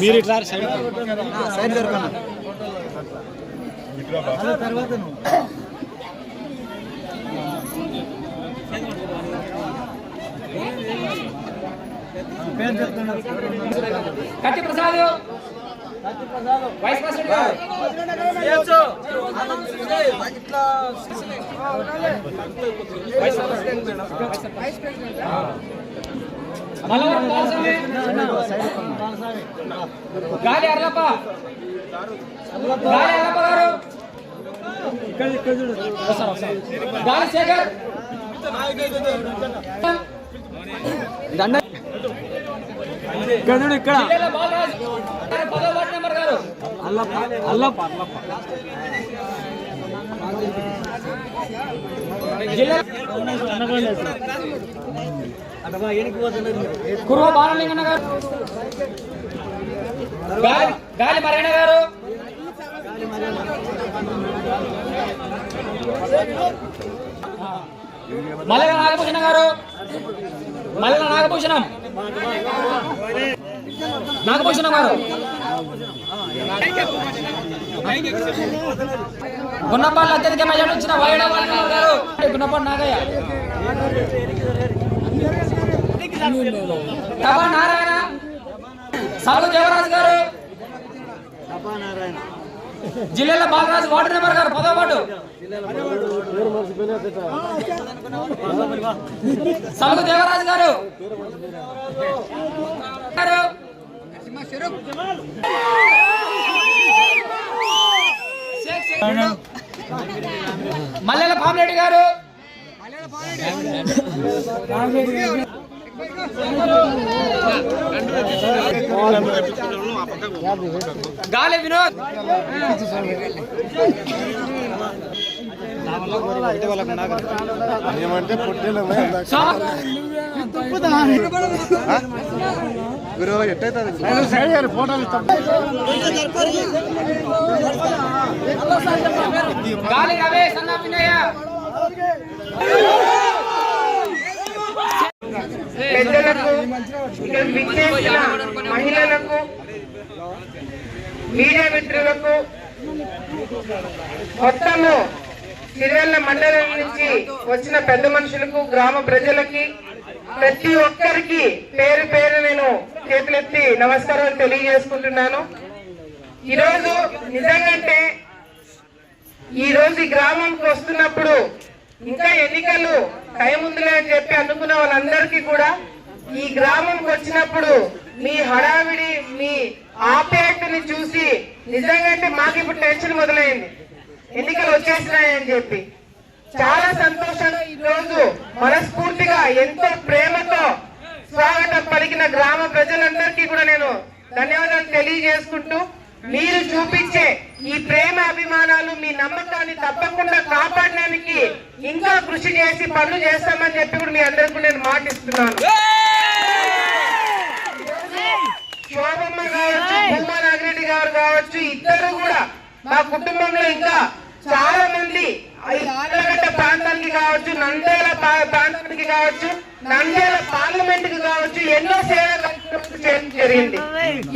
మీరు ఇట్లా సైడ్ తర్వాత కత్తి ప్రసాద్ వైస్ ప్రెసిడెంట్ గారు. మల్లవరం బాలస్వామి గాలి అర్లప్ప. గాలి అర్లప్ప గారు. వస్తారు, వస్తారు. గాలి శేఖర్. ఇక్కడ. అల్లప్ప అల్లప్ప అల్లప్ప జిల్లా కురువ బాలలింగన్న గారు. గాలి గాలి మరేణ గారు. మల్లెల నాగభూషణ గారు. మల్లెల నాగభూషణం. నాగభూషణం గారు. గున్నపాళ్ళు అత్యధిక మెజార్టీ వచ్చిన వైడ గారు. గున్నపాడు నాగయ్య. తపా నారాయణ సాలు దేవరాజు గారు. జిల్లాలో బాలరాజు వార్డు నెంబర్ గారు పదో వార్డు. సాలు దేవరాజు గారు. మల్లెల పామిరెడ్డి గారు. గాలి వినోద్. ఏమంటే పుట్టేలు ఎట్టయితే సైడ్ ఫోటోలు గాలి రమేష్ అన్న వినయ్య. పెద్దలకు ఇక్కడ విచ్చేసిన మహిళలకు మీడియా మిత్రులకు మొత్తము సిరివెల్ల మండలం నుంచి వచ్చిన పెద్ద మనుషులకు గ్రామ ప్రజలకి ప్రతి ఒక్కరికి పేరు పేరు నేను చేతులెత్తి నమస్కారాలు తెలియజేసుకుంటున్నాను. ఈరోజు నిజంగంటే ఈ రోజు ఈ గ్రామంకి వస్తున్నప్పుడు ఇంకా ఎన్నికలు టైం ఉందిలే అని చెప్పి అనుకున్న వాళ్ళందరికీ కూడా ఈ గ్రామంకి వచ్చినప్పుడు మీ హడావిడి మీ ఆప్యాయతని చూసి నిజంగా మాకు ఇప్పుడు టెన్షన్ మొదలైంది. ఎన్నికలు వచ్చేసినాయని చెప్పి. చాలా సంతోషంగా ఈ రోజు మనస్ఫూర్తిగా ఎంతో ప్రేమతో స్వాగతం పలికిన గ్రామ ప్రజలందరికీ కూడా నేను ధన్యవాదాలు తెలియజేసుకుంటూ మీరు చూపించే ఈ ప్రేమ అభిమానాలు మీ నమ్మకాన్ని తప్పకుండా కాపాడడానికి ఇంకా కృషి చేసి పనులు చేస్తామని చెప్పి కూడా మీ అందరికీ నేను మాటిస్తున్నాను శోభమ్మ కావచ్చు భూమా నాగిరెడ్డి గారు కావచ్చు ఇద్దరు కూడా మా కుటుంబంలో ఇంకా చాలా మంది ఈ ప్రాంతానికి కావచ్చు నంద్యాల పా- ప్రాంతానికి కావచ్చు నంద్యాల పార్లమెంట్కి కావచ్చు ఎన్నో సేవలు చేయడం జరిగింది.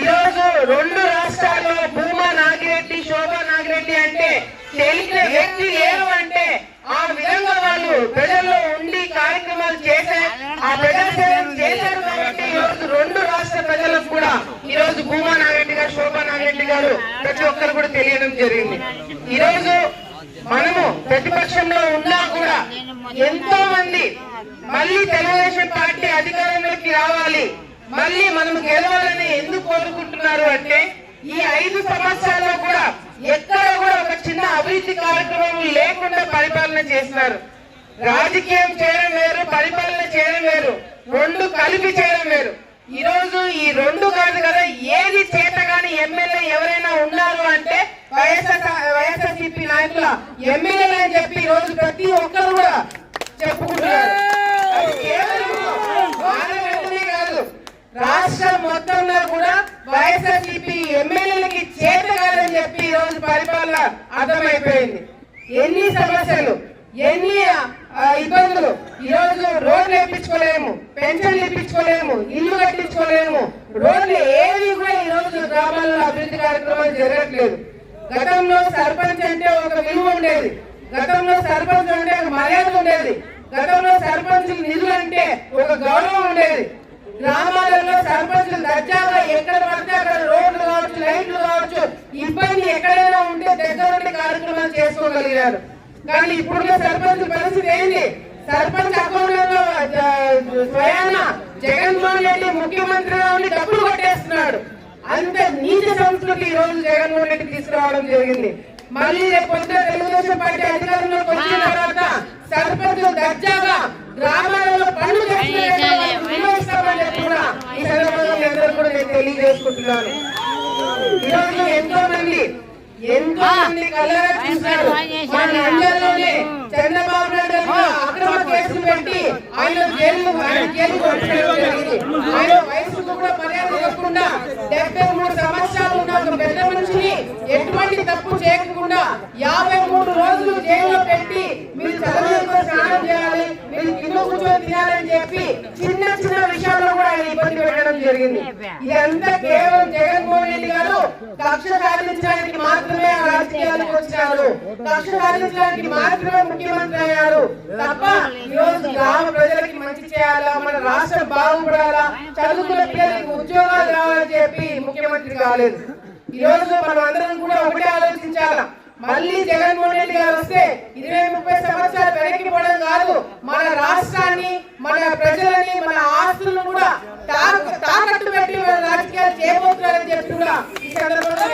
ఈ రోజు రెండు రాష్ట్రాల్లో భూమా నాగిరెడ్డి శోభా నాగిరెడ్డి అంటే తెలిసిన వ్యక్తి లేరు అంటే ఆ విధంగా వాళ్ళు ప్రజల్లో ఉండి కార్యక్రమాలు చేసే ఆ ప్రజల సేవలు చేశారు కాబట్టి ఈ రోజు రెండు రాష్ట్ర ప్రజలకు కూడా ఈ రోజు భూమా నాగరెడ్డి గారు శోభా నాగరెడ్డి గారు ప్రతి ఒక్కరు కూడా తెలియడం జరిగింది. ఈరోజు మనము ప్రతిపక్షంలో ఉన్నా కూడా ఎంతో మంది మళ్ళీ తెలుగుదేశం పార్టీ అధికారంలోకి రావాలి. మళ్ళీ మనం గెలవాలని ఎందుకు కోరుకుంటున్నారు అంటే ఈ ఐదు సంవత్సరాల్లో కూడా ఎక్కడ కూడా ఒక చిన్న అభివృద్ధి కార్యక్రమం లేకుండా పరిపాలన చేసినారు రాజకీయం చేయడం వేరు పరిపాలన చేయడం వేరు రెండు కలిపి చేయడం వేరు. ఈ రోజు ఈ రెండు కాదు కదా ఏది చేత గాని ఎమ్మెల్యే ఎవరైనా ఉన్నారు అంటే వైఎస్ఆర్ వైఎస్ఆర్సీపీ నాయకుల ఎమ్మెల్యేలు అని చెప్పి ఈ రోజు ప్రతి ఒక్కరు కూడా చెప్పుకుంటున్నారు అది కేవలం వాళ్ళ వెంటనే కాదు రాష్ట్రం మొత్తంలో కూడా వైఎస్ఆర్సీపీ ఎమ్మెల్యేలకి చేతగాలని చెప్పి ఈ రోజు పరిపాలన అర్థమైపోయింది. ఎన్ని సమస్యలు ఎన్ని ఇబ్బందులు ఈ రోజు రోడ్లు వేయించుకోలేము పెన్షన్లు ఇప్పించుకోలేము ఇల్లు కట్టించుకోలేము రోడ్లు ఏవి కూడా ఈ రోజు గ్రామాల్లో అభివృద్ధి కార్యక్రమాలు జరగట్లేదు. గతంలో సర్పంచ్ అంటే ఒక విలువ ఉండేది. గతంలో సర్పంచ్ అంటే ఒక మర్యాద ఉండేది. గతంలో సర్పంచ్ నిధులు అంటే ఒక గౌరవం ఉండేది. గ్రామాలలో సర్పంచులు దర్జాగా ఎక్కడ పడితే అక్కడ రోడ్లు కావచ్చు లైట్లు కావచ్చు ఇబ్బంది ఎక్కడైనా ఉంటే దగ్గర కార్యక్రమాలు చేసుకోగలిగారు. కానీ ఇప్పుడున్న సర్పంచ్ పరిస్థితి ఏంటి? సర్పంచ్ అకౌంట్లలో స్వయాన జగన్మోహన్ రెడ్డి ముఖ్యమంత్రిగా ఉండి డబ్బులు కొట్టేస్తున్నాడు. అంత నీచ సంస్కృతి ఈ రోజు జగన్మోహన్ రెడ్డి తీసుకురావడం జరిగింది. మళ్ళీ రేపు తెలుగుదేశం పార్టీ అధికారంలోకి వచ్చిన తర్వాత సర్పంచ్ దర్జాగా గ్రామాలలో పనులు నిర్వహిస్తామని చెప్పి కూడా ఈ సందర్భంగా మీ అందరూ కూడా నేను తెలియజేసుకుంటున్నాను. ఈరోజు ఎంతో మంది ఎంతో మంది కళ్ళగా చూశారు. మన నంద్యాలలోనే చంద్రబాబు నాయుడు అక్రమ కేసులు పెట్టి ఆయన జైలు ఆయన జైలు పంపించడం జరిగింది. ఆయన వయసుకు కూడా మర్యాద ఇవ్వకుండా డెబ్బై మూడు సంవత్సరాలు ఉన్న ఒక పెద్ద మనిషిని ఎటువంటి తప్పు చేయకుండా యాభై మూడు రోజులు జైల్లో పెట్టి మీరు చదువులతో స్నానం చేయాలి మీరు కింద కూర్చొని తినాలని చెప్పి చిన్న చిన్న విషయాల్లో కూడా ఆయన ఇబ్బంది పెట్టడం జరిగింది. ఇదంతా కేవలం జగన్మోహన్ రెడ్డి గారు కక్ష సాధించడానికి మాత్రమే రాజకీయాలకు వచ్చారు. కక్ష సాధించడానికి మాత్రమే ముఖ్యమంత్రి అయ్యారు. తప్ప ఈరోజు గ్రామ ప్రజలకి మంచి చేయాలా? మన రాష్ట్రం బాగుపడాలా? చదువుకున్న పిల్లలకి ఉద్యోగాలు రావాలని చెప్పి ముఖ్యమంత్రి కాలేదు. ఈ రోజు మనం అందరం కూడా ఒకటే ఆలోచించాలా? మళ్ళీ జగన్మోహన్ రెడ్డి గారు వస్తే ఇరవై ముప్పై సంవత్సరాలు వెనక్కి పోవడం కాదు. మన రాష్ట్రాన్ని మన ప్రజలని మన ఆస్తులను కూడా తా- తాకట్టు పెట్టి మన రాజకీయాలు చేయబోతున్నారని చెప్పి కూడా ఈ సందర్భంగా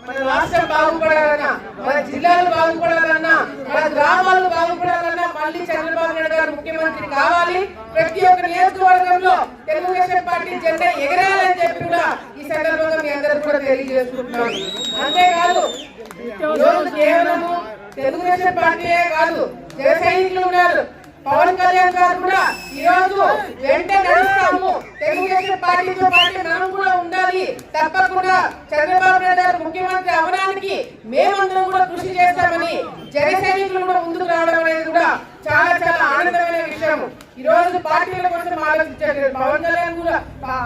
మన రాష్ట్రం బాగుపడాలన్నా మన జిల్లాలు బాగుపడాలన్నా మన గ్రామాలు బాగుపడాలన్నా మళ్ళీ చంద్రబాబు ముఖ్యమంత్రి కావాలి. ప్రతి ఒక్క నియోజకవర్గంలో తెలుగుదేశం పార్టీ జెండా ఎగరాలని చెప్పి కూడా ఈ సందర్భంగా మీ అందరూ కూడా తెలియజేసుకుంటున్నాను అంతేకాదు ఈరోజు కేవలము తెలుగుదేశం పార్టీయే కాదు జన సైనికులు ఉన్నారు. పవన్ కళ్యాణ్ గారు కూడా ఈ రోజు వెంట నడుస్తాము. తెలుగుదేశం పార్టీతో పాటు మనం కూడా ఉండాలి. తప్పకుండా చంద్రబాబు నాయుడు గారు ముఖ్యమంత్రి అవడానికి మేమందరం కూడా కృషి చేస్తామని జన సైనికులు కూడా ముందుకు రావడం అనేది కూడా చాలా చాలా ఆనందమైన విషయం. ఈ రోజు పార్టీల కోసం ఆలోచించారు పవన్ కళ్యాణ్ కూడా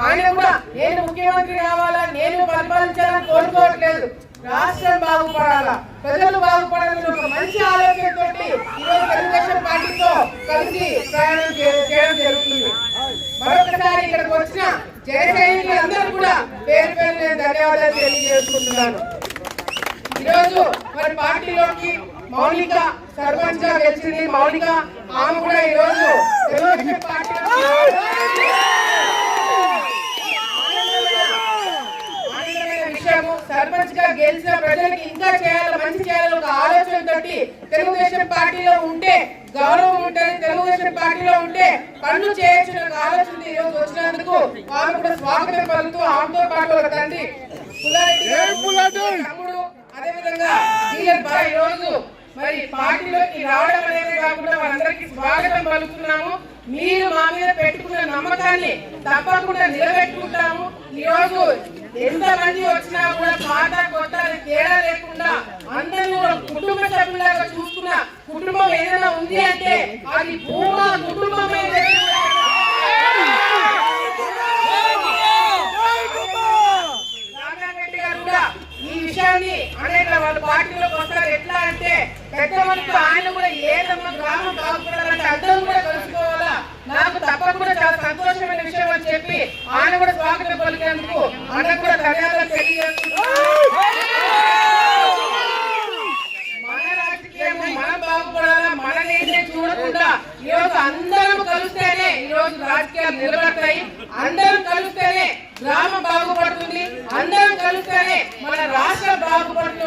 ఆయన కూడా నేను ముఖ్యమంత్రి కావాలా నేను పరిపాలించాలని కోరుకోవట్లేదు. రాష్ట్రం బాగుపడాలా? ప్రజలు బాగుపడాలని ఒక మంచి ఆలోచనతో ఈరోజు తెలుగుదేశం పార్టీతో కలిసి ప్రయాణం చేయడం జరుగుతుంది. మరొకసారి ఇక్కడికి వచ్చిన జన కూడా పేరు పేరు నేను ధన్యవాదాలు తెలియజేసుకుంటున్నాను. ఈరోజు మరి పార్టీలోకి మౌలిక సర్పంచ్గా గెలిచింది. మౌలిక ఆమె కూడా ఈరోజు తెలుగుదేశం పార్టీ ఆనందమైన విషయము సర్పంచ్ గా గెలిచిన ప్రజలకి ఇంకా చేయాలి మంచి చేయాలి ఒక ఆలోచన తోటి తెలుగుదేశం పార్టీలో ఉంటే గౌరవం ఉంటుంది తెలుగుదేశం పార్టీలో ఉంటే పనులు చేయొచ్చు ఆలోచన ఈ రోజు వచ్చినందుకు ఆమె కూడా స్వాగతం పలుకుతూ ఆమెతో పాటు ఒక తండ్రి తమ్ముడు అదే విధంగా జీఎల్ బాయ్ ఈ రోజు మరి పార్టీలోకి రావడం అనేది కాకుండా వాళ్ళందరికీ స్వాగతం పలుకుతున్నాము. మీరు మా మీద పెట్టుకున్న నమ్మకాన్ని తప్పకుండా నిలబెట్టుకుంటాము. ఈరోజు ఎంతమంది ఎంత మంది వచ్చినా కూడా పాత కొత్త తేడా లేకుండా అందరినీ కూడా కుటుంబ సభ్యులాగా చూసుకున్న కుటుంబం ఏదైనా ఉంది అంటే అది భూమా కుటుంబమే రాజారెడ్డి గారు కూడా ఈ విషయాన్ని అనేక వాళ్ళ పార్టీలోకి వస్తారు ఎట్లా అంటే పెద్ద మనుషులు ఆయన కూడా ఏదమ్మా గ్రామం బాగుపడాలంటే అందరం కూడా కలుసుకోవాలా? నాకు తప్పకుండా చాలా సంతోషమైన విషయం అని చెప్పి ఆయన కూడా స్వాగతం పలికేందుకు అన్నకు కూడా ధన్యవాదాలు తెలియజేస్తున్నాను. మన రాజకీయం మనం బాగుపడాలా? మన నేనే చూడకుండా ఈ రోజు అందరం కలిస్తేనే ఈ రోజు రాజకీయాలు నిలబడతాయి. అందరం కలిస్తేనే గ్రామం బాగుపడుతుంది. అందరం కలిస్తేనే మన రాష్ట్రం బాగుపడుతుంది.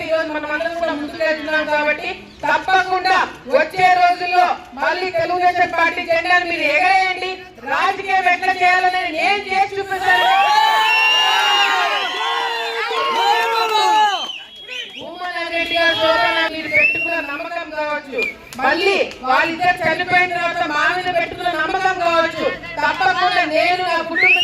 కాబట్టి మనం అందరం కూడా ముందుకు కాబట్టి తప్పకుండా వచ్చే రోజుల్లో మళ్ళీ తెలుగుదేశం పార్టీ జెండాను మీరు ఎగరేయండి. రాజకీయం ఎట్లా చేయాలని నేను చేసి చూపిస్తాను. మీరు పెట్టుకున్న నమ్మకం కావచ్చు. మళ్ళీ వాళ్ళిద్దరు చనిపోయిన తర్వాత మా మీద పెట్టుకున్న నమ్మకం కావచ్చు. తప్పకుండా నేను నా కుటుంబ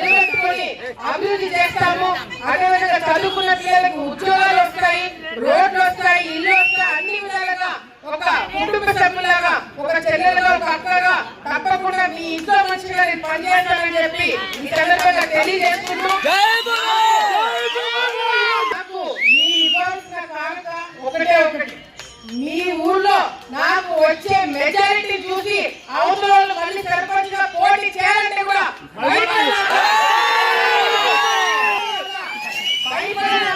నిలబెట్టుకొని అభివృద్ధి చేస్తాము. అదేవిధంగా చదువుకున్న పిల్లలకు ఉద్యోగాలు వస్తాయి రోడ్లు వస్తాయి ఇల్లు వస్తాయి అన్ని విధాలుగా ఒక కుటుంబ సభ్యులాగా ఒక చెల్లెలుగా ఒక అక్కగా తప్పకుండా మీ ఇంట్లో మంచిగా నేను పనిచేస్తానని చెప్పి ఈ సందర్భంగా తెలియజేస్తున్నాం నాకు మీ ఇవ్వాల్సిన కానుక ఒకటే ఒకటి మీ ఊర్లో నాకు వచ్చే మెజారిటీ చూసి అవతల వాళ్ళు మళ్ళీ సర్పంచ్గా పోటీ చేయాలంటే కూడా భయపడాలి. భయపడాలి.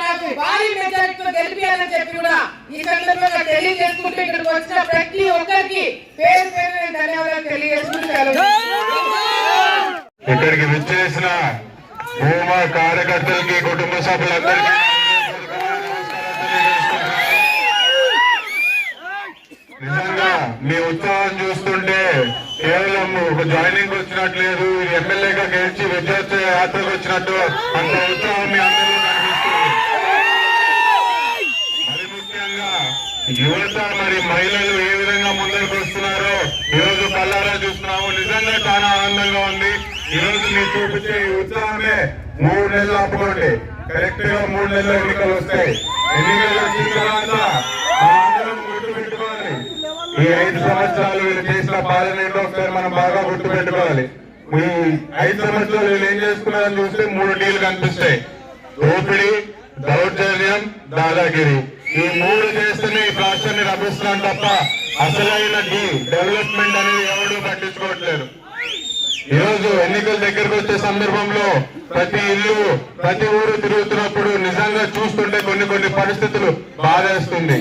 నాకు భారీ మెజారిటీతో గెలిపించాలని చెప్పి కూడా ఈ సందర్భంగా తెలియజేసుకుంటూ ఇక్కడికి వచ్చిన ప్రతి ఒక్కరికి పేరు పేరు నేను ధన్యవాదాలు తెలియజేసుకుంటూ సెలవు. ఇక్కడికి విచ్చేసిన భూమా కార్యకర్తలకి కుటుంబ సభ్యులందరికీ నిజంగా మీ ఉత్సాహం చూస్తుంటే కేవలం ఒక జాయినింగ్ వచ్చినట్లేదు లేదు ఎమ్మెల్యేగా గెలిచి విద్యార్థి యాత్రకు వచ్చినట్టు అంత ఉత్సాహం మీ అందరూ కనిపిస్తుంది. మరి ముఖ్యంగా యువత మరి మహిళలు ఏ విధంగా ముందరకు వస్తున్నారో ఈరోజు రోజు కల్లారా చూస్తున్నాము. నిజంగా చాలా ఆనందంగా ఉంది. ఈరోజు మీరు చూపించే ఉత్సాహమే. మూడు నెలలు ఆపుకోండి. కరెక్ట్గా మూడు నెలలు ఎన్నికలు వస్తాయి. ఎన్నికలు వచ్చిన తర్వాత గుర్తు పెట్టుకోవాలి. ఈ ఐదు సంవత్సరాలు వీళ్ళు చేసిన పాలన ఏంటో ఒకసారి మనం బాగా గుర్తు పెట్టుకోవాలి. ఈ ఐదు సంవత్సరాలు వీళ్ళు ఏం చేసుకున్నారని చూస్తే మూడు డీలు కనిపిస్తాయి. దోపిడి దౌర్జన్యం దాదాగిరి. ఈ మూడు చేస్తేనే ఈ రాష్ట్రాన్ని రభిస్తున్నాం తప్ప అసలైన డెవలప్మెంట్ అనేది ఎవరు పట్టించుకోవట్లేదు. ఈ రోజు ఎన్నికల దగ్గరకు వచ్చే సందర్భంలో ప్రతి ఇల్లు ప్రతి ఊరు తిరుగుతున్నప్పుడు నిజంగా చూస్తుంటే కొన్ని కొన్ని పరిస్థితులు బాధేస్తుంది.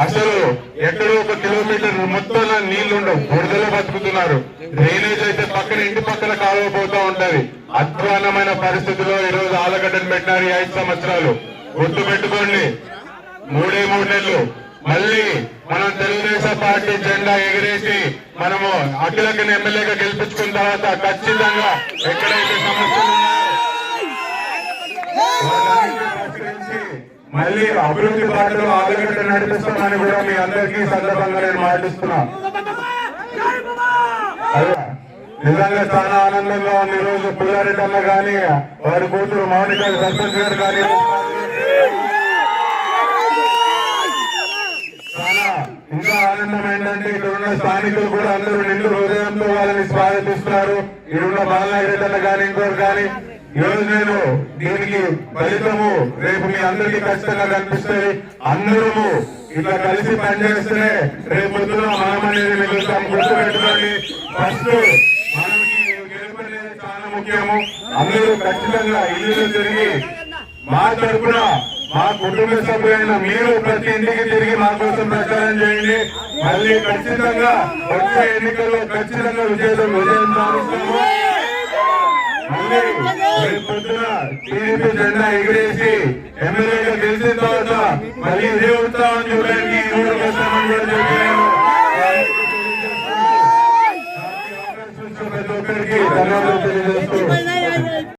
అసలు ఎక్కడో ఒక కిలోమీటర్ మొత్తం నీళ్ళు ఉండవు. బురదలో బతుకుతున్నారు. డ్రైనేజ్ అయితే పక్కన ఇంటి పక్కన కాలువ పోతా ఉంటది. అధ్వానమైన పరిస్థితిలో ఈ రోజు ఆలగడ్డను పెట్టినారు ఈ ఐదు సంవత్సరాలు. గుర్తు పెట్టుకోండి. మూడే మూడు నెలలు. మళ్ళీ మనం తెలుగుదేశం పార్టీ జెండా ఎగిరేసి మనము అఖిలకి ఎమ్మెల్యేగా గెలిపించుకున్న తర్వాత ఖచ్చితంగా ఎక్కడైతే సమస్యలు మళ్ళీ అభివృద్ధి బాటలో ఆలుగడ్డ నడిపిస్తామని కూడా మీ అందరికీ సందర్భంగా నేను మాటిస్తున్నా. నిజంగా చాలా ఆనందంగా ఉంది ఈ రోజు పుల్లారెడ్డి అన్న కానీ వారి కూతురు మౌనిక సర్పంచ్ గారు కానీ చాలా ఇంకా ఆనందం ఏంటంటే ఇక్కడ ఉన్న స్థానికులు కూడా అందరూ నిండు హృదయంతో వాళ్ళని స్వాగతిస్తున్నారు ఇక్కడున్న బాలనాయుడు కానీ ఇంకోరు కానీ ఈరోజు నేను దీనికి ఫలితము రేపు మీ అందరికీ ఖచ్చితంగా కనిపిస్తుంది. అందరము ఇట్లా కలిసి పనిచేస్తే రేపు పొద్దున మనం అనేది మిగులుతాం గుర్తు పెట్టుకోండి ఫస్ట్ మనకి చాలా ముఖ్యము. అందరూ ఖచ్చితంగా ఇల్లు తిరిగి మా తరపున మా కుటుంబ సభ్యులైన మీరు ప్రతి ఇంటికి తిరిగి మా కోసం ప్రచారం చేయండి. మళ్ళీ ఖచ్చితంగా వచ్చే ఎన్నికల్లో ఖచ్చితంగా విజయం విజయం సాధిస్తాము. మళ్ళీ పొద్దున టీడీపీ జెండా ఎగిరేసి ఎమ్మెల్యేగా గెలిచిన తర్వాత మళ్ళీ ఇదే ఉత్సాహం చూడడానికి ఈ ఊరు వస్తామని కూడా చెప్పాను ప్రతి ఒక్కరికి ధన్యవాదాలు తెలియజేస్తూ